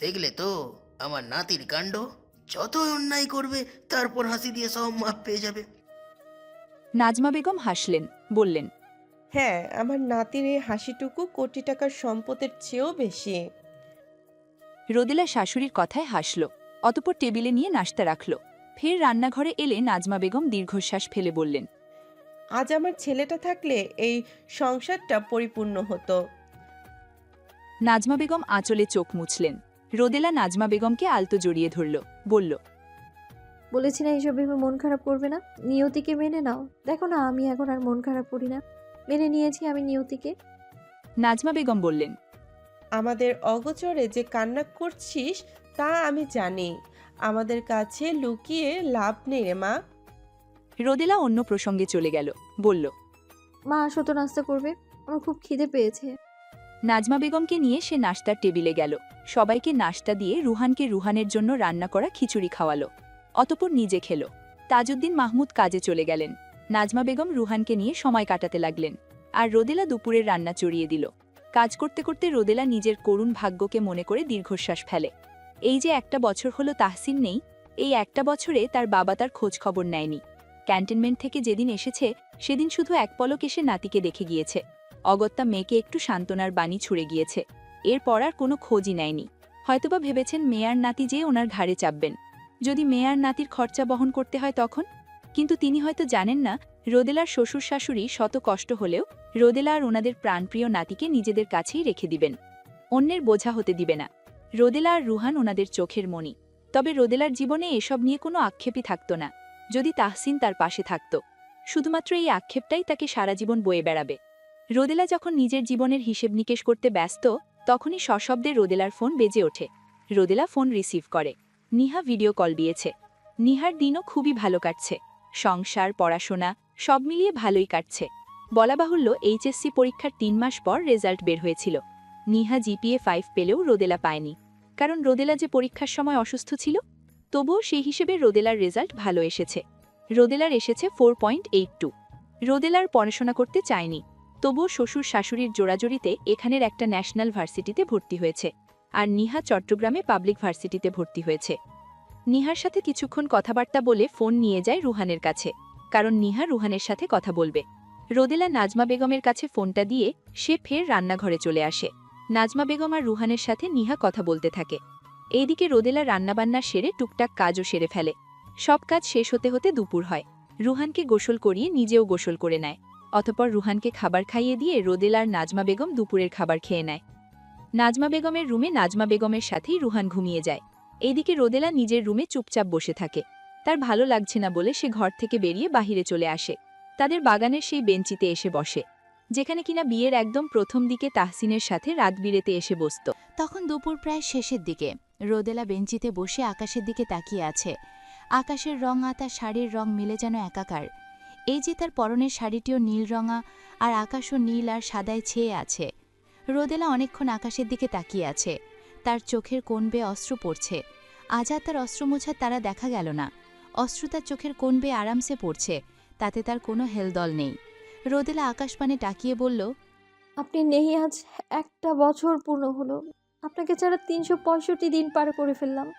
দেখলে তো আমার নাতির কাণ্ড? যতই অন্যায় করবে তারপর হাসি দিয়ে সব মাপ পেয়ে যাবে। নাজমা বেগম হাসলেন বললেন হ্যাঁ আমার নাতির এই হাসিটুকু কোটি টাকার সম্পদের চেয়েও বেশি। রোদেলা শাশুড়ির কথায় হাসল অতপর টেবিলে নিয়ে নাশতা রাখল। ফের রান্নাঘরে এলে নাজমা বেগম দীর্ঘশ্বাস ফেলে বললেন আজ আমার ছেলেটা থাকলে এই সংসারটা পরিপূর্ণ হতো। নাজমা বেগম আঁচলে চোখ মুছলেন। রোদেলা নাজমা বেগমকে আলতো জড়িয়ে ধরল বলল বলেছি না এইসব ভেবে মন খারাপ করবে না। নিয়তিকে মেনে নাও। দেখো না আমি এখন আর মন খারাপ করি না। মেনে নিয়েছি আমি নিয়তিকে। নাজমা বেগম বললেন আমাদের অগোচরে যে কান্না করছিস তা আমি জানি। আমাদের কাছে লুকিয়ে লাভ নেই রে মা। রোদেলা অন্য প্রসঙ্গে চলে গেল বলল মা আসো তো নাস্তা করবে। আমার খুব খিদে পেয়েছে। নাজমা বেগমকে নিয়ে সে নাশতার টেবিলে গেল। সবাইকে নাশতা দিয়ে রুহানকে রুহানের জন্য রান্না করা খিচুড়ি খাওয়ালো। অতপর নিজে খেল। তাজউদ্দিন মাহমুদ কাজে চলে গেলেন। নাজমা বেগম রুহানকে নিয়ে সময় কাটাতে লাগলেন আর রোদেলা দুপুরের রান্না চড়িয়ে দিল। কাজ করতে করতে রোদেলা নিজের করুণ ভাগ্যকে মনে করে দীর্ঘশ্বাস ফেলে। এই যে একটা বছর হলো তাহসিন নেই, এই একটা বছরে তার বাবা তার খোঁজ খবর নেয়নি। ক্যান্টনমেন্ট থেকে যেদিন এসেছে, সেদিন শুধু এক পলক এসে নাতিকে দেখে গিয়েছে। অগত্যা মেয়েকে একটু সান্ত্বনার বাণী ছুড়ে গিয়েছে। এরপর আর কোনো খোঁজই নেয়নি। হয়তোবা ভেবেছেন মেয়ার নাতি যে ওনার ঘাড়ে চাপবেন। যদি মেয়ার নাতির খরচা বহন করতে হয় তখন? কিন্তু তিনি হয়তো জানেন না, রোদেলার শ্বশুর শাশুড়ি শত কষ্ট হলেও রোদেলা আর ওনাদের প্রাণপ্রিয় নাতিকে নিজেদের কাছেই রেখে দিবেন। অন্যের বোঝা হতে দিবে না। রোদেলা আর রুহান ওনাদের চোখের মণি। তবে রোদেলার জীবনে এসব নিয়ে কোনো আক্ষেপই থাকত না। যদি তাহসিন তার পাশে থাকত। শুধুমাত্র এই আক্ষেপটাই তাকে সারা জীবন বয়ে বেড়াবে। রোদেলা যখন নিজের জীবনের হিসেব নিকেশ করতে ব্যস্ত, তখনই সশব্দে রোদেলার ফোন বেজে ওঠে। রোদেলা ফোন রিসিভ করে। নিহা ভিডিও কল দিয়েছে। নিহার দিনও খুবই ভালো কাটছে। সংসার, পড়াশোনা, সব মিলিয়ে ভালোই কাটছে। বলা বাহুল্য এইচএসসি পরীক্ষার তিন মাস পর রেজাল্ট বের হয়েছিল। নিহা জিপিএ ফাইভ পেলেও রোদেলা পায়নি। কারণ রোদেলা যে পরীক্ষার সময় অসুস্থ ছিল, তবুও সেই হিসেবে রোদেলার রেজাল্ট ভালো এসেছে। রোদেলার এসেছে ফোর পয়েন্ট এইট টু। রোদেলার পড়াশোনা করতে চায়নি। তবুও শ্বশুর শাশুড়ির জোড়াজড়িতে এখানের একটা ন্যাশনাল ভার্সিটিতে ভর্তি হয়েছে আর নিহা চট্টগ্রামে পাবলিক ভার্সিটিতে ভর্তি হয়েছে। নিহার সাথে কিছুক্ষণ কথাবার্তা বলে ফোন নিয়ে যায় রুহানের কাছে, কারণ নিহা রুহানের সাথে কথা বলবে। রোদেলা নাজমা বেগমের কাছে ফোনটা দিয়ে সে ফের রান্নাঘরে চলে আসে। নাজমা বেগম আর রুহানের সাথে নিহা কথা বলতে থাকে। এইদিকে রোদেলা রান্নাবান্না সেরে টুকটাক কাজও সেরে ফেলে। সব কাজ শেষ হতে হতে দুপুর হয়। রুহানকে গোসল করিয়ে নিজেও গোসল করে নেয়। অতপর রুহানকে খাবার খাইয়ে দিয়ে রোদেল আর নাজমা বেগম দুপুরের খাবার খেয়ে নেয়। নাজমা বেগমের রুমে নাজমা বেগমের সাথেই রুহান ঘুমিয়ে যায়। এইদিকে রোদেলা নিজের রুমে চুপচাপ বসে থাকে। তার ভালো লাগছে না বলে সে ঘর থেকে বেরিয়ে বাহিরে চলে আসে। তাদের বাগানের সেই বেঞ্চিতে এসে বসে, যেখানে কিনা বিয়ের একদম প্রথম দিকে তাহসিনের সাথে রাত বিরেতে এসে বসত। তখন দুপুর প্রায় শেষের দিকে, রোদেলা বেঞ্চিতে বসে আকাশের দিকে তাকিয়ে আছে। আকাশের রং আতা শাড়ির রং মিলে যেন একাকার। এই যে তার পরনের শাড়িটিও নীল রঙা আর আকাশও নীল আর সাদায় ছেয়ে আছে। রোদেলা অনেকক্ষণ আকাশের দিকে তাকিয়ে আছে। তার চোখের কোন বেয়ে অস্ত্র পড়ছে। আজ আর তার অস্ত্র মোছার তারা দেখা গেল না। অস্ত্র তার চোখের কোন বেয়ে আরামসে পড়ছে। তাতে তার কোনো হেলদল নেই। রোদেলা আকাশপানে তাকিয়ে বলল, আপনি নেই আজ, একটা বছর পূর্ণ হলো। আপনাকে ছাড়া তিনশো পঁয়ষট্টি দিন পার করে ফেললাম।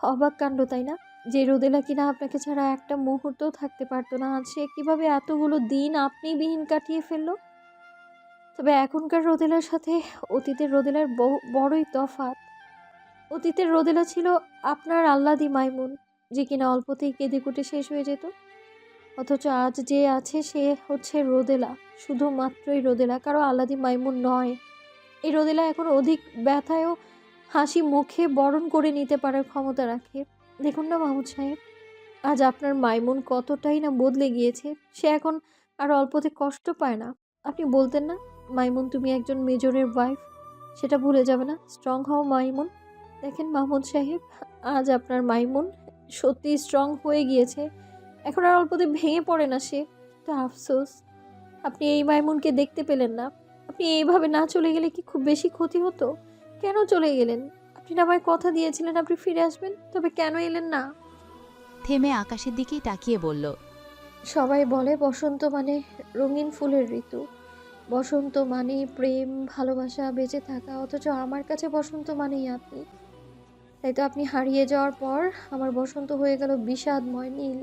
অবাক কাণ্ড, তাই না? যে রোদেলা কিনা আপনাকে ছাড়া একটা মুহূর্তও থাকতে পারতো না। আজ সে কীভাবে এতগুলো দিন আপনি বিহীন কাটিয়ে ফেলল? তবে এখনকার রোদেলার সাথে অতীতের রোদেলার বড়ই তফাৎ। অতীতের রোদেলা ছিল আপনার আল্লাদি মাইমুন, যে কিনা অল্পতেই কেঁদে কুটে শেষ হয়ে যেত। অথচ আজ যে আছে সে হচ্ছে রোদেলা, শুধুমাত্রই রোদেলা, কারও আলাদি মাইমুন নয়। এই রোদেলা এখন অধিক ব্যথায়ও হাসি মুখে বরণ করে নিতে পারার ক্ষমতা রাখে। দেখুন না মাহমুদ সাহেব, আজ আপনার মাইমুন কতটাই না বদলে গিয়েছে, সে এখন আর অল্পতে কষ্ট পায় না। আপনি বলতেন না, মাইমুন তুমি একজন মেজরের ওয়াইফ সেটা ভুলে যাবে না স্ট্রং হও মাইমুন। দেখেন মাহমুদ সাহেব, আজ আপনার মাইমুন সত্যি স্ট্রং হয়ে গিয়েছে, এখন আর অল্পতে ভেঙে পড়ে না সে। তো আফসোস, আপনি এই মাইমুনকে দেখতে পেলেন না, আপনি এইভাবে না চলে গেলে কি খুব বেশি ক্ষতি হতো? কেন চলে গেলেন? আপনি আমায় কথা দিয়েছিলেন আপনি ফিরে আসবেন তবে কেন এলেন না? থেমে আকাশের দিকেই তাকিয়ে বলল সবাই বলে বসন্ত মানে রঙিন ফুলের ঋতু। বসন্ত মানে প্রেম ভালোবাসা বেঁচে থাকা অথচ আমার কাছে বসন্ত মানেই আপনি। তাই তো আপনি হারিয়ে যাওয়ার পর আমার বসন্ত হয়ে গেল বিষাদময় নীল।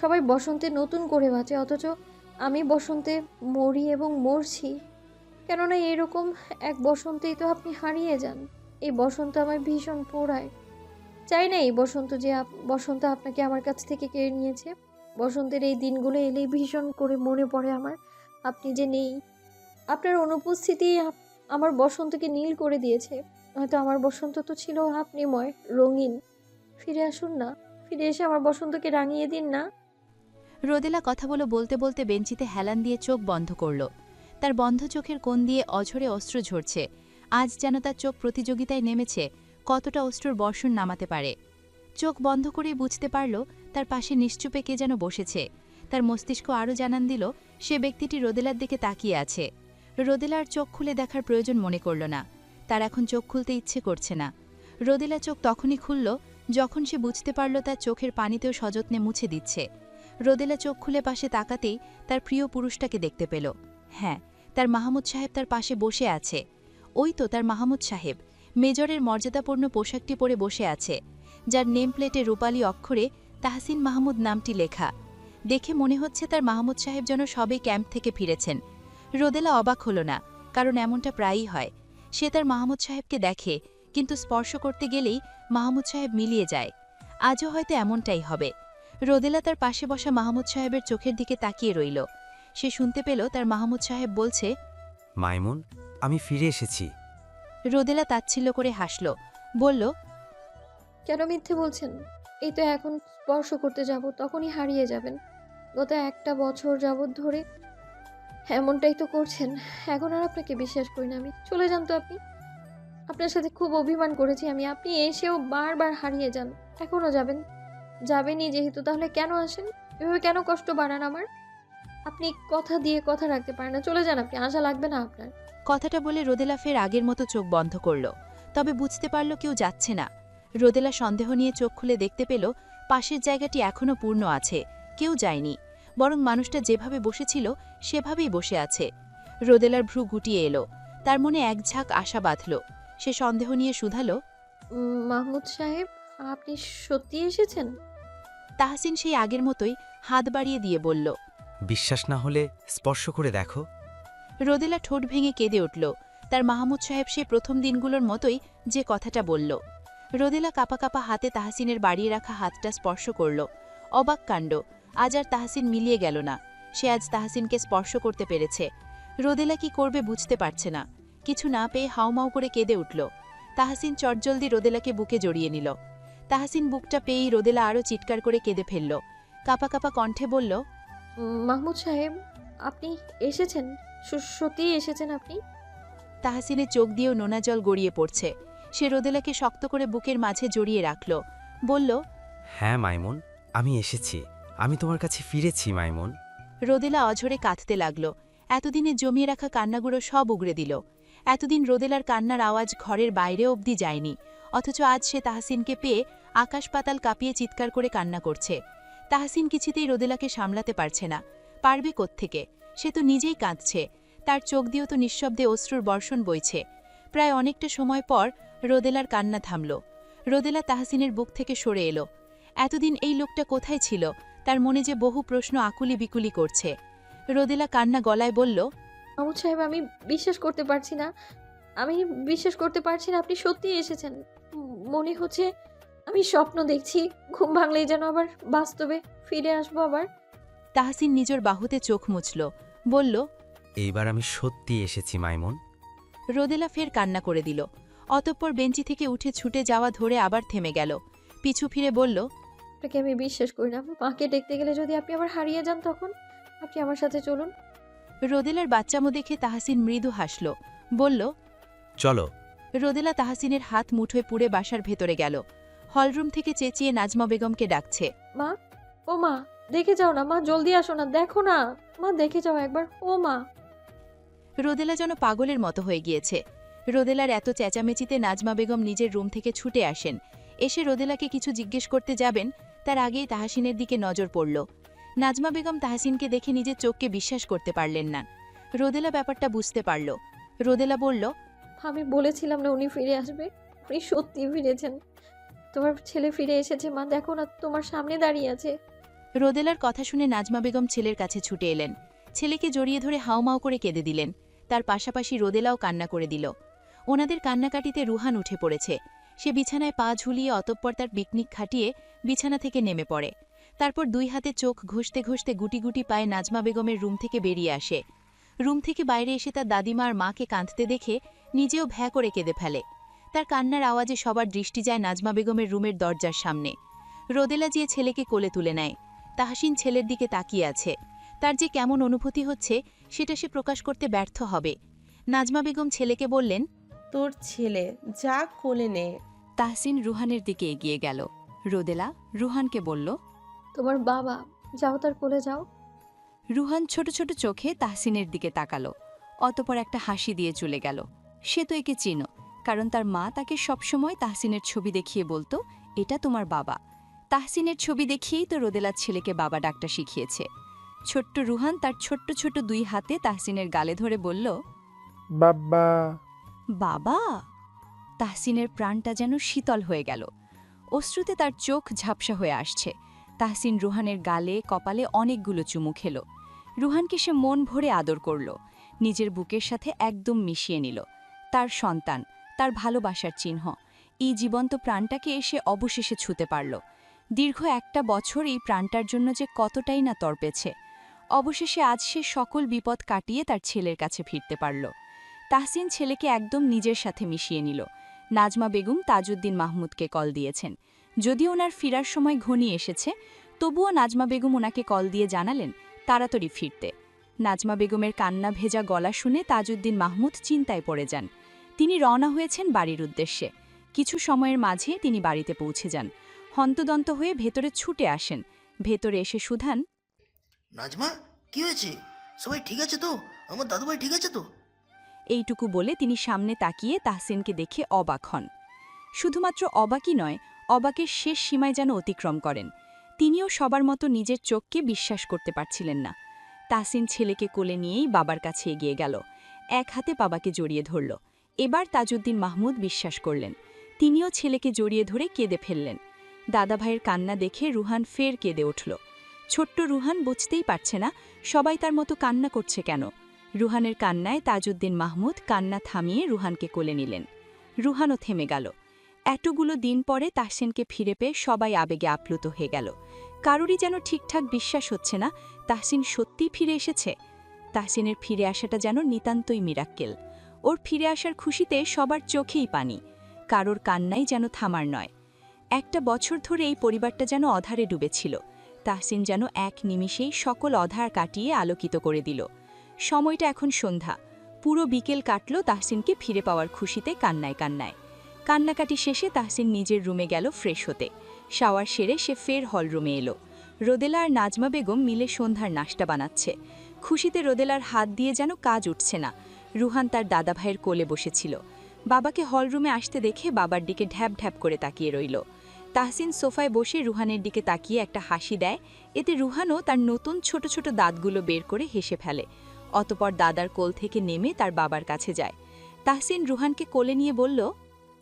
সবাই বসন্তে নতুন করে বাঁচে অথচ আমি বসন্তে মরি এবং মরছি। কেননা এরকম এক বসন্তেই তো আপনি হারিয়ে যান। এই বসন্ত আমার ভীষণ পোড়ায়। চাই না এই বসন্ত যে বসন্ত আপনাকে আমার কাছ থেকে কেড়ে নিয়েছে। বসন্তের এই দিনগুলো এলেই ভীষণ করে মনে পড়ে আমার। আপনি যে নেই, আপনার অনুপস্থিতি আমার বসন্তকে নীল করে দিয়েছে। হয়তো আমার বসন্ত তো ছিল আপনিময়, রঙিন। ফিরে আসুন না, ফিরে এসে আমার বসন্তকে রাঙিয়ে দিন না। রোদেলা কথাগুলো বলতে বলতে বেঞ্চিতে হেলান দিয়ে চোখ বন্ধ করল। তার বন্ধ চোখের কোণ দিয়ে অঝরে অস্ত্র ঝরছে। আজ যেন তার চোখ প্রতিযোগিতায় নেমেছে, কতটা অস্ত্রর বর্ষণ নামাতে পারে। চোখ বন্ধ করেই বুঝতে পারল, তার পাশে নিশ্চুপে কে যেন বসেছে। তার মস্তিষ্ক আরও জানান দিল, সে ব্যক্তিটি রোদেলার দিকে তাকিয়ে আছে। রোদেলার চোখ খুলে দেখার প্রয়োজন মনে করল না। তার এখন চোখ খুলতে ইচ্ছে করছে না। রোদেলা চোখ তখনই খুলল, যখন সে বুঝতে পারল তার চোখের পানিতেও সযত্নে মুছে দিচ্ছে। রোদেলা চোখ খুলে পাশে তাকাতেই তার প্রিয় পুরুষটাকে দেখতে পেল। হ্যাঁ তার মাহমুদ সাহেব তার পাশে বসে আছে। ওই তো তার মাহমুদ সাহেব। মেজরের মর্যাদাপূর্ণ পোশাকটি পরে বসে আছে। যার নেম প্লেটে রূপালী অক্ষরে তাহসিন মাহমুদ নামটি লেখা। দেখে মনে হচ্ছে তার মাহমুদ সাহেব যেন সবে ক্যাম্প থেকে ফিরেছেন। রোদেলা অবাক হল না, কারণ এমনটা প্রায়ই হয়। সে তার মাহমুদ সাহেবকে দেখে, কিন্তু স্পর্শ করতে গেলেই মাহমুদ সাহেব মিলিয়ে যায়। আজও হয়তো এমনটাই হবে। রোদেলা তার পাশে বসা মাহমুদ সাহেবের চোখের দিকে তাকিয়ে রইল। সে শুনতে পেল তার মাহমুদ সাহেব বলছে, মাইমুন আমি ফিরে এসেছি। রোদেলা তাচ্ছিল্য করে হাসল বলল কেন মিথ্যে বলছেন? এই তো এখন স্পর্শ করতে যাব তখনই হারিয়ে যাবেন। গত একটা বছর যাবৎ ধরে এমনটাই তো করছেন এখন আর আপনাকে বিশ্বাস করি না আমি। চলে যান তো আপনি। আপনার সাথে খুব অভিমান করেছি আমি আপনি এসেও বারবার হারিয়ে যান এখনও যাবেন। যাবেনই যেহেতু তাহলে কেন আসেন? এভাবে কেন কষ্ট বাড়ান আমার? আপনি কথা দিয়ে কথা রাখতে পারেন না চলে যান আপনি আশা লাগবে না আপনার। কথাটা বলে রোদেলা ফের আগের মতো চোখ বন্ধ করল। তবে বুঝতে পারল কেউ যাচ্ছে না। রোদেলা সন্দেহ নিয়ে চোখ খুলে দেখতে পেল পাশের জায়গাটি এখনও পূর্ণ আছে কেউ যায়নি। বরং মানুষটা যেভাবে বসেছিল সেভাবেই বসে আছে। রোদেলার ভ্রু গুটিয়ে এলো। তার মনে এক ঝাঁক আশা বাঁধল। সে সন্দেহ নিয়ে শুধালো উম, মাহমুদ সাহেব আপনি সত্যি এসেছেন? তাহসিন সেই আগের মতোই হাত বাড়িয়ে দিয়ে বলল বিশ্বাস না হলে স্পর্শ করে দেখো। রোদেলা ঠোঁট ভেঙে কেঁদে উঠল। তার মাহমুদ সাহেব সে প্রথম দিনগুলোর মতোই যে কথাটা বলল। রোদেলা কাপা কাপা হাতে তাহসিনের বাড়িয়ে রাখা হাতটা স্পর্শ করল। অবাক কাণ্ড। আজ আর তাহাসিন মিলিয়ে গেল না। সে আজ তাহসিনকে স্পর্শ করতে পেরেছে। রোদেলা কি করবে বুঝতে পারছে না। কিছু না পেয়ে হাউমাউ করে কেঁদে উঠল। তাহসিন চটজলদি রোদেলাকে বুকে জড়িয়ে নিল। তাহাসিন বুকটা পেয়েই রোদেলা আরও চিৎকার করে কেঁদে ফেলল। কাপা কাপা কণ্ঠে বলল মাহমুদ সাহেব, আপনি এসেছেন। সত্যিই এসেছেন আপনি? তাহসিনের চোখ দিয়েও নোনা জল গড়িয়ে পড়ছে। সে রোদেলাকে শক্ত করে বুকের মাঝে জড়িয়ে রাখল। বলল হ্যাঁ মাইমুন আমি এসেছি। আমি তোমার কাছে ফিরেছি মাইমুন। রোদেলা অঝরে কাঁদতে লাগল। এতদিনে জমিয়ে রাখা কান্নাগুলো সব উগড়ে দিল। এতদিন রোদেলার কান্নার আওয়াজ ঘরের বাইরে অবধি যায়নি। অথচ আজ সে তাহসিনকে পেয়ে আকাশ পাতাল কাঁপিয়ে চিৎকার করে কান্না করছে। তাহসিন কিছুতেই রোদেলাকে সামলাতে পারছে না। পারবে কোত্থেকে? সে তো নিজেই কাঁদছে। তার চোখ দিয়েও তো নিঃশব্দে অশ্রুর বর্ষণ বইছে। প্রায় অনেকটা সময় পর রোদেলার কান্না থামল। রোদেলা তাহসিনের বুক থেকে সরে এলো। এতদিন এই লোকটা কোথায় ছিল? তার মনে যে বহু প্রশ্ন আকুলি বিকুলি করছে। রোদেলা কান্না গলায় বলল মাহমুদ সাহেব আমি বিশ্বাস করতে পারছি না। আমি বিশ্বাস করতে পারছি না আপনি সত্যিই এসেছেন। মনে হচ্ছে আমি স্বপ্ন দেখছি ঘুম ভাঙলেই যেন আবার বাস্তবে ফিরে আসব আবার। তাহসিন নিজের বাহুতে চোখ মুছল। বলল এইবার আমি সত্যি এসেছি মাইমুন। রোদেলা ফের কান্না করে দিল। অতঃপর বেঞ্চি থেকে উঠে ছুটে যাওয়া ধরে আবার থেমে গেল। পিছু ফিরে বলল আপনাকে আমি বিশ্বাস করি না মাকে দেখতে গেলে যদি আপনি আবার হারিয়ে যান তখন আপনি আমার সাথে চলুন। রোদেলার বাচ্চামো দেখে তাহাসিন মৃদু হাসল। বলল চলো। রোদেলা তাহসিনের হাত মুঠোয় পুড়ে বাসার ভেতরে গেল। হলরুম থেকে চেঁচিয়ে নাজমা বেগমকে ডাকছে মা ও মা দেখে যাও না মা জলদি আসো না দেখো না। মা দেখে যাও একবার। ও মা রোদেলা যেন পাগলের মতো হয়ে গিয়েছে। রোদেলার এত চেঁচামেচিতে নাজমা বেগম নিজের রুম থেকে ছুটে আসেন। এসে রোদেলাকে কিছু জিজ্ঞেস করতে যাবেন তার আগেই তাহাসিনের দিকে নজর পড়ল। নাজমা বেগম তাহসিনকে দেখে নিজের চোখকে বিশ্বাস করতে পারলেন না। রোদেলা ব্যাপারটা বুঝতে পারল। রোদেলা বলল আমি বলেছিলাম না উনি ফিরে আসবে। উনি সত্যি ফিরেছেন। তোমার ছেলে ফিরে এসেছে মা। দেখো না তোমার সামনে দাঁড়িয়ে আছে। রোদেলার কথা শুনে নাজমা বেগম ছেলের কাছে ছুটে এলেন। ছেলেকে জড়িয়ে ধরে হাউমাউ করে কেঁদে দিলেন। তার পাশাপাশি রোদেলাও কান্না করে দিল। ওনাদের কান্নাকাটিতে রুহান উঠে পড়েছে। সে বিছানায় পা ঝুলিয়ে অতঃপর তার পিকনিক খাটিয়ে বিছানা থেকে নেমে পড়ে। তারপর দুই হাতে চোখ ঘষতে ঘষতে গুটি গুটি পায়ে নাজমা বেগমের রুম থেকে বেরিয়ে আসে। রুম থেকে বাইরে এসে তার দাদিমা আর মাকে কাঁদতে দেখে নিজেও ভ্যা করে কেঁদে ফেলে। তার কান্নার আওয়াজে সবার দৃষ্টি যায় নাজমা বেগমের রুমের দরজার সামনে। রোদেলা যেয়ে ছেলেকে কোলে তুলে নেয়, তাহাসিন ছেলের দিকে তাকিয়ে আছে। তার যে কেমন অনুভূতি হচ্ছে সেটা সে প্রকাশ করতে ব্যর্থ হবে। নাজমা বেগম ছেলেকে বললেন তোর ছেলে যা কোলে নে। তাহসিন রুহানের দিকে এগিয়ে গেল। রোদেলা রুহানকে বলল তোমার বাবা যাও তার কোলে যাও। রুহান ছোট ছোট চোখে তাহসিনের দিকে তাকালো। অতপর একটা হাসি দিয়ে চলে গেল। সে তো একে চিনো কারণ তার মা তাকে সবসময় তাহসিনের ছবি দেখিয়ে বলতো এটা তোমার বাবা। তাহসিনের ছবি দেখিয়েই তো রোদেলার ছেলেকে বাবা ডাকটা শিখিয়েছে। ছোট্ট রুহান তার ছোট্ট ছোট দুই হাতে তাহসিনের গালে ধরে বলল বাবা বাবা তাহসিনের প্রাণটা যেন শীতল হয়ে গেল। অশ্রুতে তার চোখ ঝাপসা হয়ে আসছে। তাহসিন রুহানের গালে কপালে অনেকগুলো চুমু খেল। রুহানকে সে মন ভরে আদর করল। নিজের বুকের সাথে একদম মিশিয়ে নিল। তার সন্তান তার ভালোবাসার চিহ্ন। এই জীবন্ত প্রাণটাকে এসে অবশেষে ছুতে পারল। দীর্ঘ একটা বছর এই প্রাণটার জন্য যে কতটাই না তর্পেছে অবশেষে আজ সে সকল বিপদ কাটিয়ে তার ছেলের কাছে ফিরতে পারল। তাহসিন ছেলেকে একদম নিজের সাথে মিশিয়ে নিল। নাজমা বেগম তাজউদ্দিন মাহমুদকে কল দিয়েছেন। যদিও ওনার ফিরার সময় ঘনিয়ে এসেছে, তবুও নাজমা বেগম ওনাকে কল দিয়ে জানালেন, তাড়াতাড়ি ফিরতে। নাজমা বেগমের কান্না ভেজা গলা শুনে তাজউদ্দিন মাহমুদ চিন্তায় পড়ে যান। তিনি রওনা হয়েছেন বাড়ির উদ্দেশ্যে। কিছু সময়ের মাঝে তিনি বাড়িতে পৌঁছে যান। হন্তদন্ত হয়ে ভেতরে ছুটে আসেন। ভেতরে এসে সুধান নাজমা, কি হয়েছে? সবাই ঠিক আছে তো? আমার দাদুভাই ঠিক আছে তো? এইটুকু বলে তিনি সামনে তাকিয়ে তাহসিনকে দেখে অবাক হন। শুধুমাত্র অবাকই নয়, অবাকের শেষ সীমায় যেন অতিক্রম করেন। তিনিও সবার মতো নিজের চোখকে বিশ্বাস করতে পারছিলেন না। তাহসিন ছেলেকে কোলে নিয়েই বাবার কাছে এগিয়ে গেল। এক হাতে বাবাকে জড়িয়ে ধরল। এবার তাজউদ্দিন মাহমুদ বিশ্বাস করলেন। তিনিও ছেলেকে জড়িয়ে ধরে কেঁদে ফেললেন। দাদাভাইয়ের কান্না দেখে রুহান ফের কেঁদে উঠল। ছোট্ট রুহান বুঝতেই পারছে না সবাই তার মতো কান্না করছে কেন। রুহানের কান্নায় তাজউদ্দিন মাহমুদ কান্না থামিয়ে রুহানকে কোলে নিলেন। রুহানও থেমে গেল। এতগুলো দিন পরে তাহসিনকে ফিরে পেয়ে সবাই আবেগে আপ্লুত হয়ে গেল। কারোরই যেন ঠিকঠাক বিশ্বাস হচ্ছে না, তাহসিন সত্যিই ফিরে এসেছে? তাহসিনের ফিরে আসাটা যেন নিতান্তই মিরাক্কেল। ওর ফিরে আসার খুশিতে সবার চোখেই পানি। কারোর কান্নাই যেন থামার নয়। একটা বছর ধরে এই পরিবারটা যেন অধারে ডুবেছিল। তাহসিন যেন এক নিমিষেই সকল অধার কাটিয়ে আলোকিত করে দিল। সময়টা এখন সন্ধ্যা। পুরো বিকেল কাটল তাহসিনকে ফিরে পাওয়ার খুশিতে কান্নায় কান্নায়। কান্নাকাটি শেষে তাহসিন নিজের রুমে গেল ফ্রেশ হতে। শাওয়ার সেরে সে ফের হল রুমে এলো। রোদেলা আর নাজমা বেগম মিলে সন্ধ্যার নাশটা বানাচ্ছে। খুশিতে রোদেলার হাত দিয়ে যেন কাজ উঠছে না। রুহান তার দাদাভাইয়ের কোলে বসেছিল। বাবাকে হলরুমে আসতে দেখে বাবার দিকে ঢ্যাপ ঢ্যাপ করে তাকিয়ে রইল। তাহসিন সোফায় বসে রুহানের দিকে তাকিয়ে একটা হাসি দেয়। এতে রুহানও তার নতুন ছোট ছোট দাঁতগুলো বের করে হেসে ফেলে। অতপর দাদার কোল থেকে নেমে তার বাবার কাছে যায়। তাহসিন রুহানকে কোলে নিয়ে বলল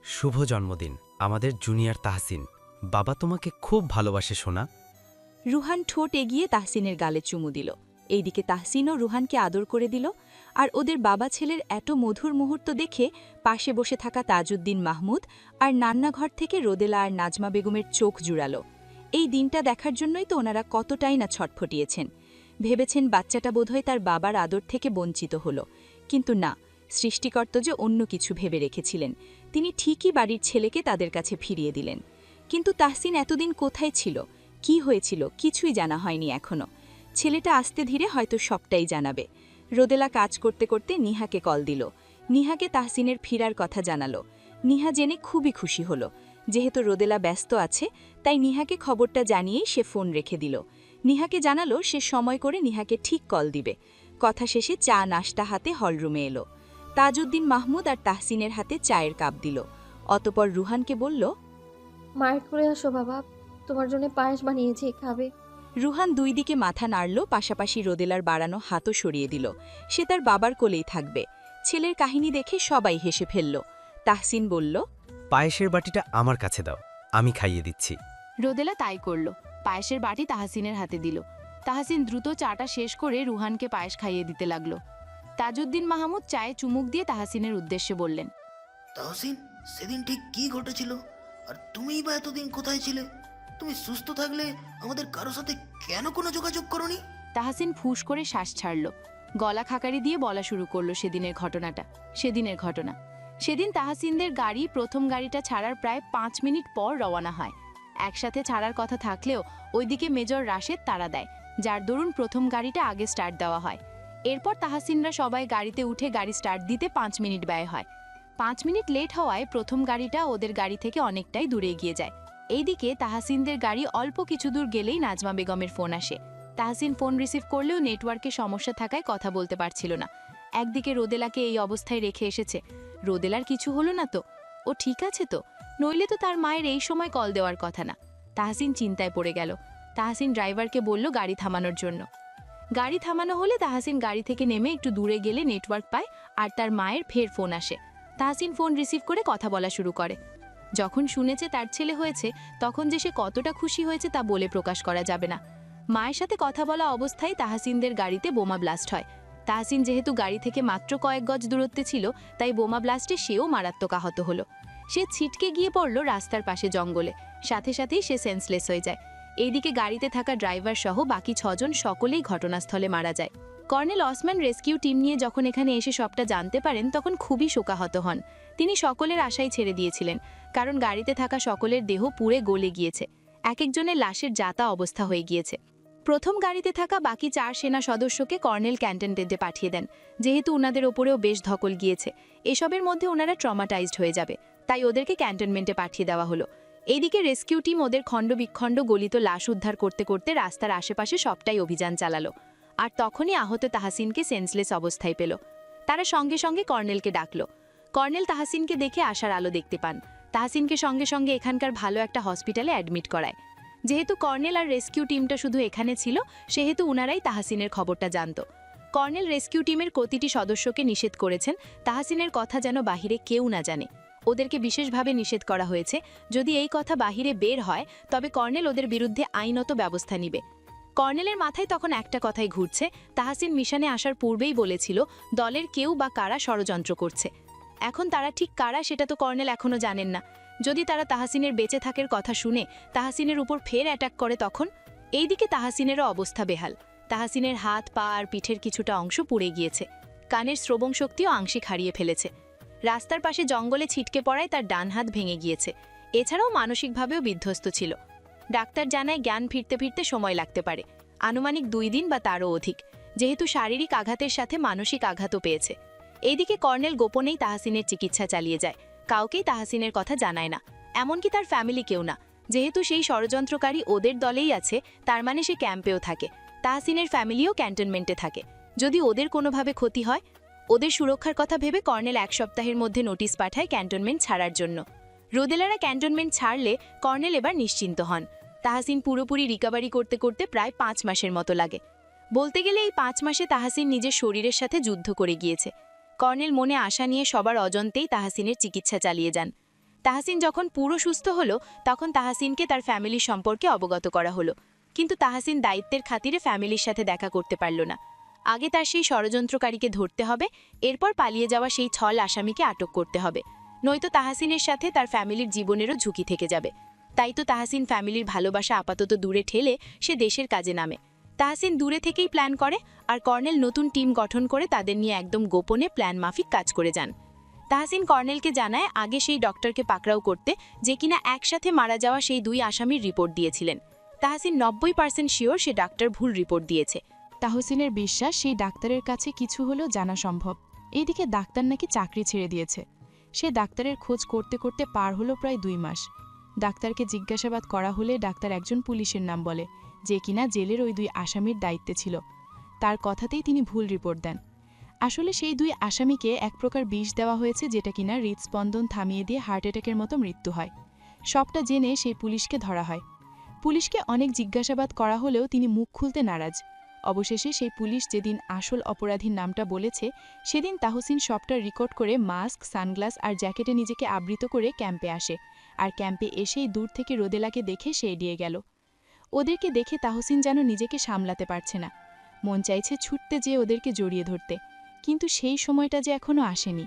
শুভ জন্মদিন আমাদের জুনিয়র তাহসিন। বাবা তোমাকে খুব ভালোবাসে শোনা রুহান ঠোঁট এগিয়ে তাহসিনের গালে চুমু দিল। এইদিকে তাহসিনও রুহানকে আদর করে দিল আর ওদের বাবা ছেলের এত মধুর মুহূর্ত দেখে পাশে বসে থাকা তাজউদ্দিন মাহমুদ আর নান্নাঘর থেকে রোদেলা আর নাজমা বেগমের চোখ জুড়ালো। এই দিনটা দেখার জন্যই তো ওনারা কতটাই না ছটফটিয়েছেন। ভেবেছেন বাচ্চাটা বোধহয় তার বাবার আদর থেকে বঞ্চিত হল। কিন্তু না, সৃষ্টিকর্ত যে অন্য কিছু ভেবে রেখেছিলেন, তিনি ঠিকই বাড়ির ছেলেকে তাদের কাছে ফিরিয়ে দিলেন। কিন্তু তাহসিন এতদিন কোথায় ছিল? কি হয়েছিল? কিছুই জানা হয়নি এখনও। ছেলেটা আসতে ধীরে হয়তো সবটাই জানাবে। রোদেলা কাজ করতে করতে নিহাকে কল দিল। নিহাকে তাহসিনের ফিরার কথা জানালো। নিহা জেনে খুবই খুশি হলো। যেহেতু রোদেলা ব্যস্ত আছে, তাই নিহাকে খবরটা জানিয়েই সে ফোন রেখে দিল। নিহাকে জানালো সে সময় করে নিহাকে ঠিক কল দিবে। কথা শেষে চা নাশটা হাতে হলরুমে এলো। তাজউদ্দিন মাহমুদ আর তাহসিনের হাতে চায়ের কাপ দিল। অতপর রুহানকে বলল, মায়ের করে আসো বাবা। তোমার জন্য পায়েস বানিয়েছি, খাবে? রুহান দুই দিকে মাথা নাড়ল পাশাপাশি রোদেলার বাড়ানো হাতও সরিয়ে দিল। সে তার বাবার কোলেই থাকবে। ছেলের কাহিনী দেখে সবাই হেসে ফেলল। তাহসিন বলল পায়েসের বাটিটা আমার কাছে দাও আমি খাইয়ে দিচ্ছি। রোদেলা তাই করল। পায়েসের বাটি তাহাসিনের হাতে দিল। তাহাসিন দ্রুত চাটা শেষ করে রুহানকে পায়েস খাইয়ে দিতে লাগল। তাজউদ্দিন মাহমুদ চায়ে চুমুক দিয়ে তাহাসিনের উদ্দেশ্যে বললেন তাহসিন সেদিন ঠিক কি ঘটেছিল? আর তুমিই বা এতদিন কোথায় ছিলে? তুমি সুস্থ থাকলে আমাদের কারোর সাথে কেন কোনো যোগাযোগ করনি? তাহাসিন ফুস করে শ্বাস ছাড়ল। গলা খাকারি দিয়ে বলা শুরু করল সেদিনের ঘটনাটা, সেদিনের ঘটনা। সেদিন তাহাসিনদের গাড়ি, প্রথম গাড়িটা ছাড়ার প্রায় পাঁচ মিনিট পর রওনা হয়। একসাথে ছাড়ার কথা থাকলেও ওইদিকে মেজর রাশেদ তাড়া দেয়, যার দরুন প্রথম গাড়িটা আগে স্টার্ট দেওয়া হয়। এরপর তাহাসিনরা সবাই গাড়িতে উঠে গাড়ি স্টার্ট দিতে পাঁচ মিনিট ব্যয় হয়। পাঁচ মিনিট লেট হওয়ায় প্রথম গাড়িটা ওদের গাড়ি থেকে অনেকটাই দূরে এগিয়ে যায়। এইদিকে তাহাসিনদের গাড়ি অল্প কিছু দূর গেলেই নাজমা বেগমের ফোন আসে। তাহসিন ফোন রিসিভ করলেও নেটওয়ার্কে সমস্যা থাকায় কথা বলতে পারছিল না। একদিকে রোদেলাকে এই অবস্থায় রেখে এসেছে। রোদেলার কিছু হলো না তো? ও ঠিক আছে তো? নইলে তো তার মায়ের এই সময় কল দেওয়ার কথা না। তাহসিন চিন্তায় পড়ে গেল। তাহসিন ড্রাইভারকে বলল গাড়ি থামানোর জন্য। গাড়ি থামানো হলে তাহাসিন গাড়ি থেকে নেমে একটু দূরে গেলে নেটওয়ার্ক পায় আর তার মায়ের ফের ফোন আসে। তাহসিন ফোন রিসিভ করে কথা বলা শুরু করে। যখন শুনেছে তার ছেলে হয়েছে, তখন যে সে কতটা খুশি হয়েছে তা বলে প্রকাশ করা যাবে না। মায়ের সাথে কথা বলা অবস্থায় তাহাসিনদের গাড়িতে বোমা ব্লাস্ট হয়। তাহসিন যেহেতু গাড়ি থেকে মাত্র কয়েক গজ দূরত্বে ছিল, তাই বোমা ব্লাস্টে সেও মারাত্মক আহত হলো। সে ছিটকে গিয়ে পড়ল রাস্তার পাশে জঙ্গলে। সাথে সাথেই সে সেন্সলেস হয়ে যায়। এইদিকে গাড়িতে থাকা ড্রাইভার সহ বাকি ছজন সকলেই ঘটনাস্থলে মারা যায়। কর্নেল অসম্যান রেস্কিউ টিম নিয়ে যখন এখানে এসে সবটা জানতে পারেন, তখন খুবই শোকাহত হন। তিনি সকলের আশাই ছেড়ে দিয়েছিলেন, কারণ গাড়িতে থাকা সকলের দেহ পুড়ে গলে গিয়েছে। এক একজনের লাশের যাতা অবস্থা হয়ে গিয়েছে। প্রথম গাড়িতে থাকা বাকি চার সেনা সদস্যকে কর্নেল ক্যান্টনটেন্টে পাঠিয়ে দেন, যেহেতু ওনাদের ওপরেও বেশ ধকল গিয়েছে। এসবের মধ্যে ওনারা ট্রমাটাইজড হয়ে যাবে, তাই ওদেরকে ক্যান্টনমেন্টে পাঠিয়ে দেওয়া হলো। এইদিকে রেস্কিউ টিম ওদের খণ্ডবিখণ্ড গলিত লাশ উদ্ধার করতে করতে রাস্তার আশেপাশে সবটাই অভিযান চালালো। আর তখনই আহত তাহাসিনকে সেন্সলেস অবস্থায় পেল। তারা সঙ্গে সঙ্গে কর্নেলকে ডাকল। কর্নেল তাহাসিনকে দেখে আশার আলো দেখতে পান। তাহসিনকে সঙ্গে সঙ্গে এখানকার ভালো একটা হসপিটালে অ্যাডমিট করায়। যেহেতু কর্নেল আর রেস্কিউ টিমটা শুধু এখানে ছিল, সেহেতু উনারাই তাহাসিনের খবরটা জানত। কর্নেল রেস্কিউ টিমের প্রতিটি সদস্যকে নিষেধ করেছেন, তাহাসিনের কথা যেন বাহিরে কেউ না জানে। ওদেরকে বিশেষভাবে নিষেধ করা হয়েছে, যদি এই কথা বাহিরে বের হয়, তবে কর্নেল ওদের বিরুদ্ধে আইনত ব্যবস্থা নিবে। কর্নেলের মাথায় তখন একটা কথাই ঘুরছে। তাহাসিন মিশনে আসার পূর্বেই বলেছিল, দলের কেউ বা কারা ষড়যন্ত্র করছে। এখন তারা ঠিক কারা সেটা তো কর্নেল এখনও জানেন না। যদি তারা তাহাসিনের বেঁচে থাকের কথা শুনে তাহাসিনের উপর ফের অ্যাটাক করে তখন? এইদিকে তাহাসিনেরও অবস্থা বেহাল। তাহাসিনের হাত, পা আর পিঠের কিছুটা অংশ পুড়ে গিয়েছে। কানের শ্রবণ শক্তিও আংশিক হারিয়ে ফেলেছে। রাস্তার পাশে জঙ্গলে ছিটকে পড়ায় তার ডান হাত ভেঙে গিয়েছে। এছাড়াও মানসিকভাবেও বিধ্বস্ত ছিল। ডাক্তার জানায় জ্ঞান ফিরতে ফিরতে সময় লাগতে পারে। আনুমানিক দুই দিন বা তারও অধিক। যেহেতু শারীরিক আঘাতের সাথে মানসিক আঘাতও পেয়েছে। এইদিকে কর্নেল গোপনেই তাহাসিনের চিকিৎসা চালিয়ে যায়। কাউকেই তাহাসিনের কথা জানায় না। এমনকি তার ফ্যামিলি কেউ না। যেহেতু সেই ষড়যন্ত্রকারী ওদের দলেই আছে, তার মানে সে ক্যাম্পেও থাকে। তাহসিনের ফ্যামিলিও ক্যান্টনমেন্টে থাকে। যদি ওদের কোনোভাবে ক্ষতি হয়, ওদের সুরক্ষার কথা ভেবে কর্নেল এক সপ্তাহের মধ্যে নোটিশ পাঠায় ক্যান্টনমেন্ট ছাড়ার জন্য। রোদেলারা ক্যান্টনমেন্ট ছাড়লে কর্নেল এবার নিশ্চিন্ত হন। তাহাসিন পুরোপুরি রিকভারি করতে করতে প্রায় পাঁচ মাসের মতো লাগে। বলতে গেলে এই পাঁচ মাসে তাহাসিন নিজের শরীরের সাথে যুদ্ধ করে গিয়েছে। কর্নেল মনে আশা নিয়ে সবার অজন্তেই তাহাসিনের চিকিৎসা চালিয়ে যান। তাহাসিন যখন পুরো সুস্থ হলো, তখন তাহাসিনকে তার ফ্যামিলি সম্পর্কে অবগত করা হলো। কিন্তু তাহাসিন দায়িত্বের খাতিরে ফ্যামিলির সাথে দেখা করতে পারল না। আগে তার সেই ষড়যন্ত্রকারীকে ধরতে হবে, এরপর পালিয়ে যাওয়া সেই ছল আসামিকে আটক করতে হবে। নয়তো তাহাসিনের সাথে তার ফ্যামিলির জীবনেরও ঝুঁকি থেকে যাবে। তাই তো তাহাসিন ফ্যামিলির ভালোবাসা আপাতত দূরে ঠেলে সে দেশের কাজে নামে। তাহসিন দূরে থেকেই প্ল্যান করে আর কর্নেল নতুন টিম গঠন করে তাদের নিয়ে একদম গোপনে প্ল্যান মাফিক কাজ করে যান। তাহসিন কর্নেলকে জানায়, আগে সেই ডক্টরকে পাকড়াও করতে যে কিনা একসাথে মারা যাওয়া সেই দুই আসামির রিপোর্ট দিয়েছিলেন। তাহসিন নব্বই পার্সেন্ট শিওর সে ডাক্তার ভুল রিপোর্ট দিয়েছে। তাহসিনের বিশ্বাস সেই ডাক্তারের কাছে কিছু হলেও জানা সম্ভব। এইদিকে ডাক্তার নাকি চাকরি ছেড়ে দিয়েছে। সে ডাক্তারের খোঁজ করতে করতে পার হলো প্রায় দুই মাস। ডাক্তারকে জিজ্ঞাসাবাদ করা হলে ডাক্তার একজন পুলিশের নাম বলে, যে কিনা জেলের ওই দুই আসামির দায়িত্বে ছিল। তার কথাতেই তিনি ভুল রিপোর্ট দেন। আসলে সেই দুই আসামিকে এক প্রকার বিষ দেওয়া হয়েছে যেটা কিনা হৃদস্পন্দন থামিয়ে দিয়ে হার্ট অ্যাটাকের মতো মৃত্যু হয়। সবটা জেনে সেই পুলিশকে ধরা হয়। পুলিশকে অনেক জিজ্ঞাসাবাদ করা হলেও তিনি মুখ খুলতে নারাজ। অবশেষে সেই পুলিশ যেদিন আসল অপরাধীর নামটা বলেছে, সেদিন তাহসিন সবটা রেকর্ড করে মাস্ক, সানগ্লাস আর জ্যাকেটে নিজেকে আবৃত করে ক্যাম্পে আসে। আর ক্যাম্পে এসেই দূর থেকে রোদেলাকে দেখে সে এড়িয়ে গেল। ওদেরকে দেখে তাহসিন যেন নিজেকে সামলাতে পারছে না। মন চাইছে ছুটতে যেয়ে ওদেরকে জড়িয়ে ধরতে। কিন্তু সেই সময়টা যে এখনও আসেনি।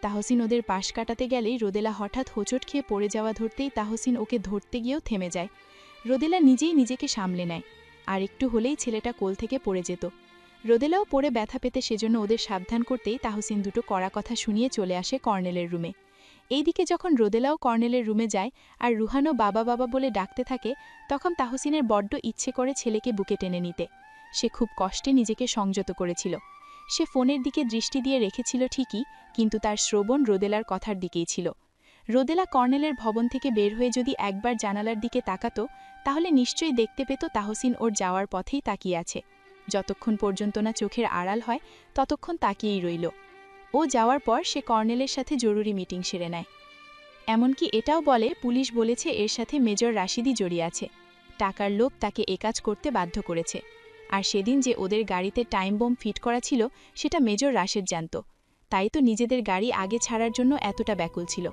তাহসিন ওদের পাশ কাটাতে গেলেই রোদেলা হঠাৎ হোঁচট খেয়ে পড়ে যাওয়া ধরতেই তাহসিন ওকে ধরতে গিয়েও থেমে যায়। রোদেলা নিজেই নিজেকে সামলে নেয়। আর একটু হলেই ছেলেটা কোল থেকে পড়ে যেত। রোদেলাও পড়ে ব্যথা পেতে সেজন্য ওদের সাবধান করতেই তাহসিন দুটো কড়া কথা শুনিয়ে চলে আসে কর্নেলের রুমে। এইদিকে যখন রোদেলাও কর্নেলের রুমে যায় আর রুহানও বাবা বাবা বলে ডাকতে থাকে, তখন তাহসিনের বড্ড ইচ্ছে করে ছেলেকে বুকে টেনে নিতে। সে খুব কষ্টে নিজেকে সংযত করেছিল। সে ফোনের দিকে দৃষ্টি দিয়ে রেখেছিল ঠিকই, কিন্তু তার শ্রবণ রোদেলার কথার দিকেই ছিল। রোদেলা কর্নেলের ভবন থেকে বের হয়ে যদি একবার জানালার দিকে তাকাতো তাহলে নিশ্চয়ই দেখতে পেত তাহসিন ওর যাওয়ার পথেই তাকিয়ে আছে। যতক্ষণ পর্যন্ত না চোখের আড়াল হয়, ততক্ষণ তাকিয়েই রইল। ও যাওয়ার পর সে কর্নেলের সাথে জরুরি মিটিং সেরে নেয়। এমনকি এটাও বলে, পুলিশ বলেছে এর সাথে মেজর রাশিদি জড়িয়ে আছে। টাকার লোভ তাকে একাজ করতে বাধ্য করেছে। আর সেদিন যে ওদের গাড়িতে টাইম বোম ফিট করা ছিল, সেটা মেজর রাশেদ জানত। তাই তো নিজেদের গাড়ি আগে ছাড়ার জন্য এতটা ব্যাকুল ছিল।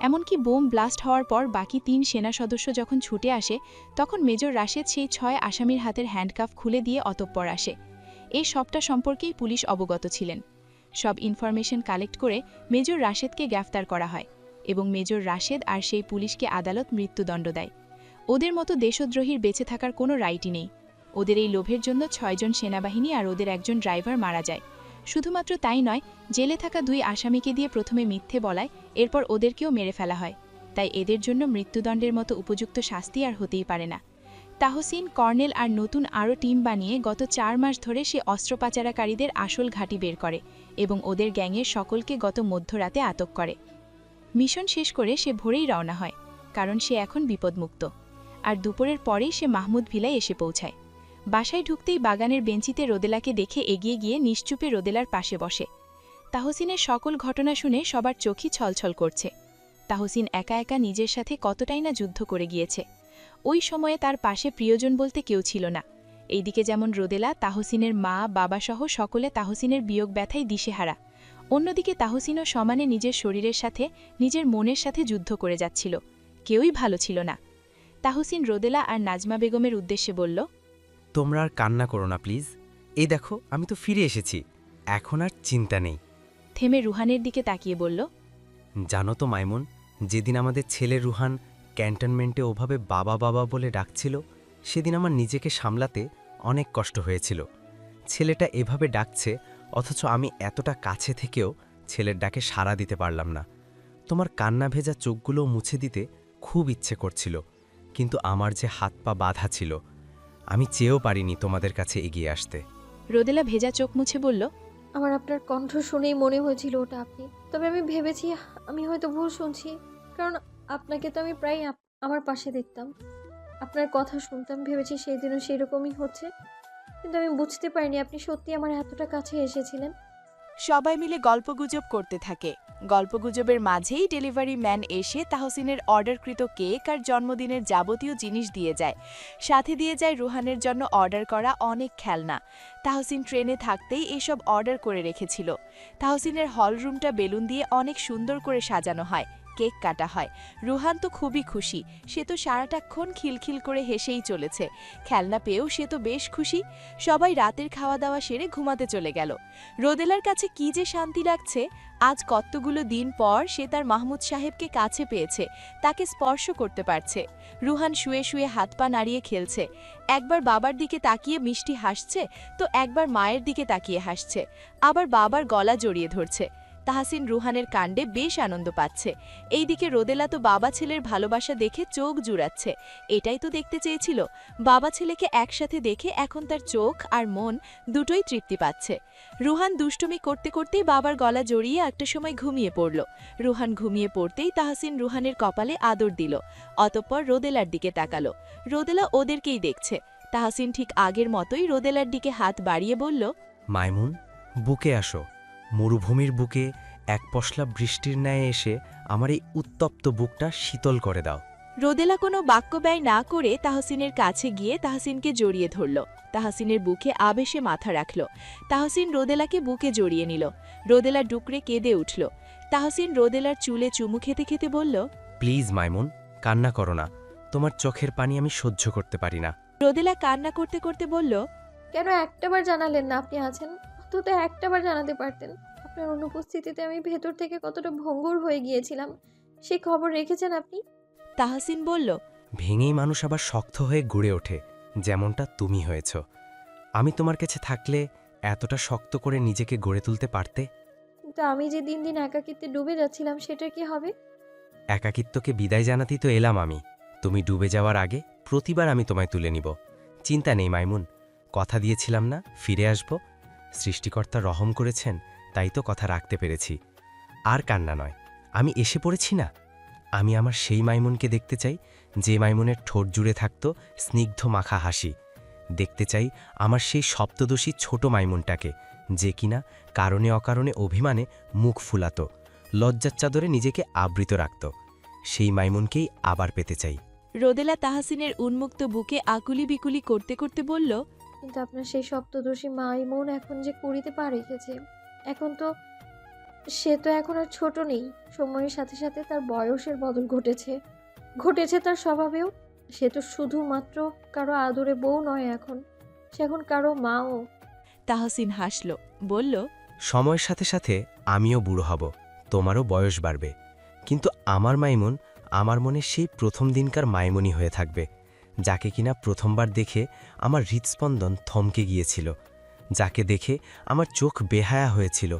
এমনকি বোম ব্লাস্ট হওয়ার পর বাকি তিন সেনা সদস্য যখন ছুটে আসে, তখন মেজর রাশেদ সেই ছয় আসামির হাতের হ্যান্ডকাফ খুলে দিয়ে অতঃপর আসে। এই সবটা সম্পর্কেই পুলিশ অবগত ছিলেন। সব ইনফরমেশন কালেক্ট করে মেজর রাশেদকে গ্রেফতার করা হয় এবং মেজর রাশেদ আর সেই পুলিশকে আদালত মৃত্যুদণ্ড দেয়। ওদের মতো দেশদ্রোহীর বেঁচে থাকার কোনো রাইটই নেই। ওদের এই লোভের জন্য ছয়জন সেনাবাহিনী আর ওদের একজন ড্রাইভার মারা যায়। শুধুমাত্র তাই নয়, জেলে থাকা দুই আসামিকে দিয়ে প্রথমে মিথ্যে বলায়, এরপর ওদেরকেও মেরে ফেলা হয়। তাই এদের জন্য মৃত্যুদণ্ডের মতো উপযুক্ত শাস্তি আর হতেই পারে না। তাহসিন, কর্নেল আর নতুন আরও টিম বানিয়ে গত চার মাস ধরে সে অস্ত্র পাচারাকারীদের আসল ঘাঁটি বের করে এবং ওদের গ্যাংয়ের সকলকে গত মধ্যরাতে আটক করে। মিশন শেষ করে সে ভোরেই রওনা হয়, কারণ সে এখন বিপদমুক্ত। আর দুপুরের পরেই সে মাহমুদ ভিলায় এসে পৌঁছায়। বাসায় ঢুকতেই বাগানের বেঞ্চিতে রোদেলাকে দেখে এগিয়ে গিয়ে নিশ্চুপে রোদেলার পাশে বসে। তাহসিনের সকল ঘটনা শুনে সবার চোখই ছলছল করছে। তাহসিন একা একা নিজের সাথে কতটাই না যুদ্ধ করে গিয়েছে। ওই সময়ে তার পাশে প্রিয়জন বলতে কেউ ছিল না। এইদিকে যেমন রোদেলা, তাহসিনের মা, বাবাসহ সকলে তাহসিনের বিয়োগ ব্যথায় দিশেহারা। অন্যদিকে তাহসিনও সমানে নিজের শরীরের সাথে, নিজের মনের সাথে যুদ্ধ করে যাচ্ছিল। কেউই ভালো ছিল না। তাহসিন রোদেলা আর নাজমা বেগমের উদ্দেশ্যে বলল তোমরা আর কান্না করো না প্লিজ। এই দেখো আমি তো ফিরে এসেছি। এখন আর চিন্তা নেই। থেমে রুহানের দিকে তাকিয়ে বলল জানো তো মাইমুন যেদিন আমাদের ছেলে রুহান ক্যান্টনমেন্টে ওভাবে বাবা বাবা বলে ডাকছিল সেদিন আমার নিজেকে সামলাতে অনেক কষ্ট হয়েছিল। ছেলেটা এভাবে ডাকছে অথচ আমি এতটা কাছে থেকেও ছেলের ডাকে সাড়া দিতে পারলাম না। তোমার কান্না ভেজা চোখগুলো মুছে দিতে খুব ইচ্ছে করছিল কিন্তু আমার যে হাত পা বাধা ছিল আমি চেয়েও পারিনি তোমাদের কাছে এগিয়ে আসতে। রোদেলা ভেজা চোখ মুছে বলল আমার আপনার কণ্ঠ শুনেই মনে হয়েছিল ওটা আপনি। তবে আমি ভেবেছি আমি হয়তো ভুল শুনছি কারণ আপনাকে তো আমি প্রায় আপ- আমার পাশে দেখতাম। আপনার কথা শুনতাম ভেবেছি সেই দিনও সেরকমই হচ্ছে। কিন্তু আমি বুঝতে পারিনি আপনি সত্যি আমার এতটা কাছে এসেছিলেন। সবাই মিলে গল্পগুজব করতে থাকে। গল্পগুজবের মাঝেই ডেলিভারি ম্যান এসে তাহসিনের অর্ডারকৃত কেক আর জন্মদিনের যাবতীয় জিনিস দিয়ে যায়। সাথে দিয়ে যায় রুহানের জন্য অর্ডার করা অনেক খেলনা। তাহসিন ট্রেনে থাকতেই এসব অর্ডার করে রেখেছিল। তাহসিনের হল রুমটা বেলুন দিয়ে অনেক সুন্দর করে সাজানো হয়। কেক কাটা হয়। রুহান তো খুবই খুশি। সে তো সারাটাক্ষণ খিলখিল করে হেসেই চলেছে। খেলনা পেয়েও সে তো বেশ খুশি। সবাই রাতের খাওয়া দাওয়া সেরে ঘুমাতে চলে গেল। রোদেলার কাছে কি যে শান্তি লাগছে, আজ কতগুলো দিন পর সে তার মাহমুদ সাহেবকে কাছে পেয়েছে, তাকে স্পর্শ করতে পারছে। রুহান শুয়ে শুয়ে হাত পা নাড়িয়ে খেলছে। একবার বাবার দিকে তাকিয়ে মিষ্টি হাসছে, তো একবার মায়ের দিকে তাকিয়ে হাসছে। আবার বাবার গলা জড়িয়ে ধরছে। তাহাসিন রুহানের কাণ্ডে বেশ আনন্দ পাচ্ছে। এইদিকে রোদেলা তো বাবা ছেলের ভালোবাসা দেখে চোখ জুড়াচ্ছে। এটাই তো দেখতে চেয়েছিল। বাবা ছেলেকে একসাথে দেখে এখন তার চোখ আর মন দুটোই তৃপ্তি পাচ্ছে। রুহান দুষ্টুমি করতে করতেই বাবার গলা জড়িয়ে একটা সময় ঘুমিয়ে পড়ল। রুহান ঘুমিয়ে পড়তেই তাহসিন রুহানের কপালে আদর দিল। অতঃপর রোদেলার দিকে তাকালো। রোদেলা ওদেরকেই দেখছে। তাহাসিন ঠিক আগের মতোই রোদেলার দিকে হাত বাড়িয়ে বলল, মাইমুন, বুকে আসো। মরুভূমির বুকে এক পশলা বৃষ্টির ন্যায় এসে আমার এই উত্তপ্ত বুকটা শীতল করে দাও। রোদেলা কোনো বাক্য ব্যয় না করে তাহসিনের কাছে গিয়ে তাহসিনকে জড়িয়ে ধরল। তাহসিনের বুকে আবেশে মাথা রাখল। তাহসিন রোদেলাকে বুকে জড়িয়ে নিল। রোদেলা ডুকরে কেঁদে উঠল। তাহসিন রোদেলার চুলে চুমু খেতে খেতে বলল প্লিজ মাইমুন কান্না করো না। তোমার চোখের পানি আমি সহ্য করতে পারি না। রোদেলা কান্না করতে করতে বলল কেন একটাবার জানালেন না আপনি আছেন? অন্তত একটাবার জানাতে পারতেন। আপনার অনুপস্থিতিতে আমি ভেতর থেকে কতটা ভঙ্গুর হয়ে গিয়েছিলাম সেই খবর রেখেছেন আপনি? তাহসিন বলল ভেঙেই মানুষ আবার শক্ত হয়ে গড়ে ওঠে যেমনটা তুমি হয়েছ। আমি তোমার কাছে থাকলে এতটা শক্ত করে নিজেকে গড়ে তুলতে পারতে? কিন্তু আমি যে দিন দিন একাকিত্বে ডুবে যাচ্ছিলাম সেটা কি হবে? একাকিত্বকে বিদায় জানাতেই তো এলাম আমি। তুমি ডুবে যাওয়ার আগে প্রতিবার আমি তোমায় তুলে নিব। চিন্তা নেই মাইমুন। কথা দিয়েছিলাম না ফিরে আসব। সৃষ্টিকর্তা রহম করেছেন, তাই তো কথা রাখতে পেরেছি। আর কান্না নয়, আমি এসে পড়েছি না? আমি আমার সেই মাইমুনকে দেখতে চাই, যে মাইমুনের ঠোঁট জুড়ে থাকত স্নিগ্ধ মাখা হাসি। দেখতে চাই আমার সেই সপ্তদোষী ছোট মাইমুনটাকে, যে কিনা কারণে অকারণে অভিমানে মুখ ফুলাত, লজ্জার চাদরে নিজেকে আবৃত রাখত। সেই মাইমুনকেই আবার পেতে চাই। রোদেলা তাহসিনের উন্মুক্ত বুকে আকুলি বিকুলি করতে করতে বলল কিন্তু আপনার সেই সপ্তদোষী মাইমন এখন যে করিতে পা রেখেছে এখন তো সে তো এখন আর ছোট নেই। সময়ের সাথে সাথে তার বয়সের বদল ঘটেছে। ঘটেছে তার স্বভাবেও। সে তো শুধুমাত্র কারও আদরে বউ নয় এখন। সে এখন কারও মাও। তাহসিন হাসল বলল সময়ের সাথে সাথে আমিও বুড়ো হব তোমারও বয়স বাড়বে। কিন্তু আমার মাইমন আমার মনে সেই প্রথম দিনকার মাইমুনি হয়ে থাকবে। যাকে কিনা প্রথমবার দেখে আমার হৃদস্পন্দন থমকে গিয়েছিল, যাকে দেখে আমার চোখ বেহায়া হয়েছিল,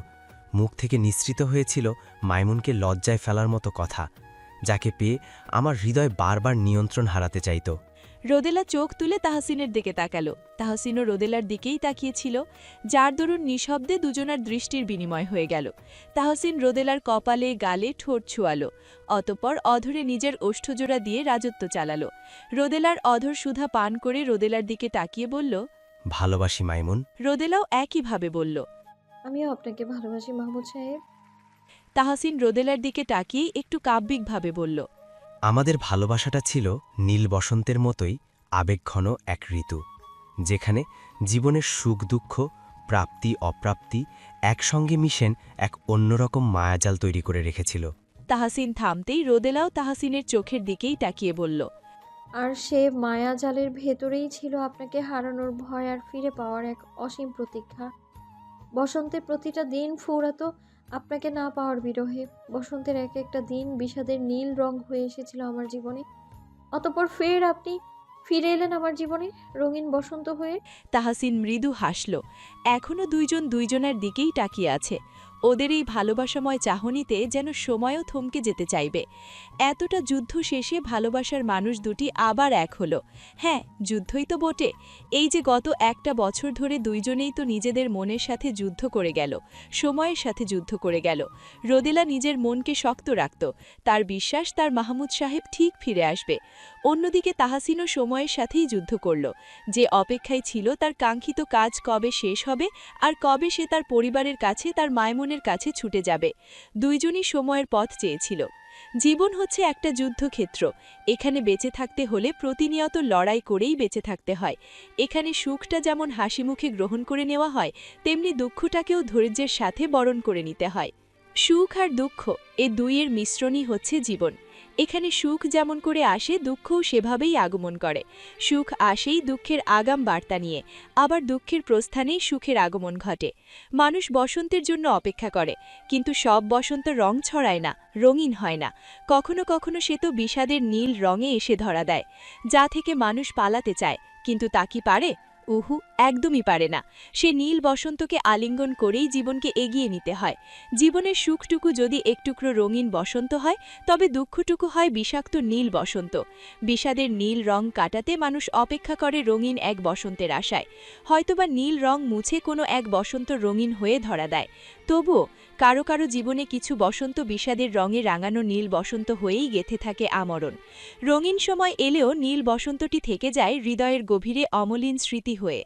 মুখ থেকে নিঃসৃত হয়েছিল মাইমুনকে লজ্জায় ফেলার মতো কথা, যাকে পেয়ে আমার হৃদয় বারবার নিয়ন্ত্রণ হারাতে চাইত। রোদেলা চোখ তুলে তাহসিনের দিকে তাকালো। তাহসিনও রোদেলার দিকেই তাকিয়েছিল যার দরুন নিঃশব্দে দুজনার দৃষ্টির বিনিময় হয়ে গেল। তাহসিন রোদেলার কপালে গালে ঠোঁট ছুয়ালো অতপর অধরে নিজের ওষ্ঠজোড়া দিয়ে রাজত্ব চালালো। রোদেলার অধর সুধা পান করে রোদেলার দিকে তাকিয়ে বলল ভালোবাসি মাইমুন। রোদেলাও একইভাবে বলল আমিও আপনাকে ভালোবাসি মাহমুদ সাহেব। তাহসিন রোদেলার দিকে তাকিয়ে একটু কাব্যিকভাবে বলল আমাদের ভালোবাসাটা ছিল নীল বসন্তের মতোই আবেগঘন এক ঋতু যেখানে জীবনের সুখ দুঃখ প্রাপ্তি অপ্রাপ্তি একসঙ্গে মিশেন এক অন্যরকম মায়াজাল তৈরি করে রেখেছিল। তাহাসিন থামতেই রোদেলাও তাহসিনের চোখের দিকেই তাকিয়ে বলল আর সে মায়াজালের ভেতরেই ছিল আপনাকে হারানোর ভয় আর ফিরে পাওয়ার এক অসীম প্রতীক্ষা। বসন্তের প্রতিটা দিন ফুরাতো আপনাকে না পাওয়ার বিরহে বসন্তের এক একটা দিন বিষাদের নীল রং হয়ে এসেছিল আমার জীবনে। অতপর ফের আপনি ফিরে এলেন আমার জীবনে, রঙিন বসন্ত হয়ে। তাহাসিন মৃদু হাসল। এখনও দুইজন দুইজনের দিকেই তাকিয়ে আছে। ওদের এই ভালোবাসাময় চাহনিতে যেন সময়ও থমকে যেতে চাইবে। এতটা যুদ্ধ শেষে ভালোবাসার মানুষ দুটি আবার এক হলো। হ্যাঁ যুদ্ধই তো বটে। এই যে গত একটা বছর ধরে দুইজনেই তো নিজেদের মনের সাথে যুদ্ধ করে গেল, সময়ের সাথে যুদ্ধ করে গেল। রোদেলা নিজের মনকে শক্ত রাখত। তার বিশ্বাস তার মাহমুদ সাহেব ঠিক ফিরে আসবে। অন্যদিকে তাহাসিনও সময়ের সাথেই যুদ্ধ করল। যে অপেক্ষায় ছিল তার কাঙ্ক্ষিত কাজ কবে শেষ হবে আর কবে সে তার পরিবারের কাছে তার মায়মনের কাছে ছুটে যাবে। দুইজনই সময়ের পথ চেয়েছিল। জীবন হচ্ছে একটা যুদ্ধক্ষেত্র। এখানে বেঁচে থাকতে হলে প্রতিনিয়ত লড়াই করেই বেঁচে থাকতে হয়। এখানে সুখটা যেমন হাসি মুখে গ্রহণ করে নেওয়া হয়, তেমনি দুঃখটাকেও ধৈর্যের সাথে বরণ করে নিতে হয়। সুখ আর দুঃখ, এ দুইয়ের মিশ্রণই হচ্ছে জীবন। এখানে সুখ যেমন করে আসে, দুঃখও সেভাবেই আগমন করে। সুখ আসেই দুঃখের আগাম বার্তা নিয়ে, আবার দুঃখের প্রস্থানেই সুখের আগমন ঘটে। মানুষ বসন্তের জন্য অপেক্ষা করে, কিন্তু সব বসন্ত রং ছড়ায় না, রঙিন হয় না। কখনো কখনো সে তো বিষাদের নীল রঙে এসে ধরা দেয়। যা থেকে মানুষ পালাতে চায়, কিন্তু তা কি পারে? উহু একদমই পারে না। সে নীল বসন্তকে আলিঙ্গন করেই জীবনকে এগিয়ে নিতে হয়। জীবনের সুখটুকু যদি একটুকরো রঙিন বসন্ত হয়, তবে দুঃখটুকু হয় বিষাক্ত নীল বসন্ত। বিষাদের নীল রং কাটাতে মানুষ অপেক্ষা করে রঙিন এক বসন্তের আশায়। হয়তোবা নীল রং মুছে কোনো এক বসন্ত রঙিন হয়ে ধরা দেয়। তবুও কারও কারও জীবনে কিছু বসন্ত বিষাদের রঙে রাঙানো নীল বসন্ত হয়েই গেথে থাকে আমরণ। রঙিন সময় এলেও নীল বসন্তটি থেকে যায় হৃদয়ের গভীরে অমলিন স্মৃতি হয়ে।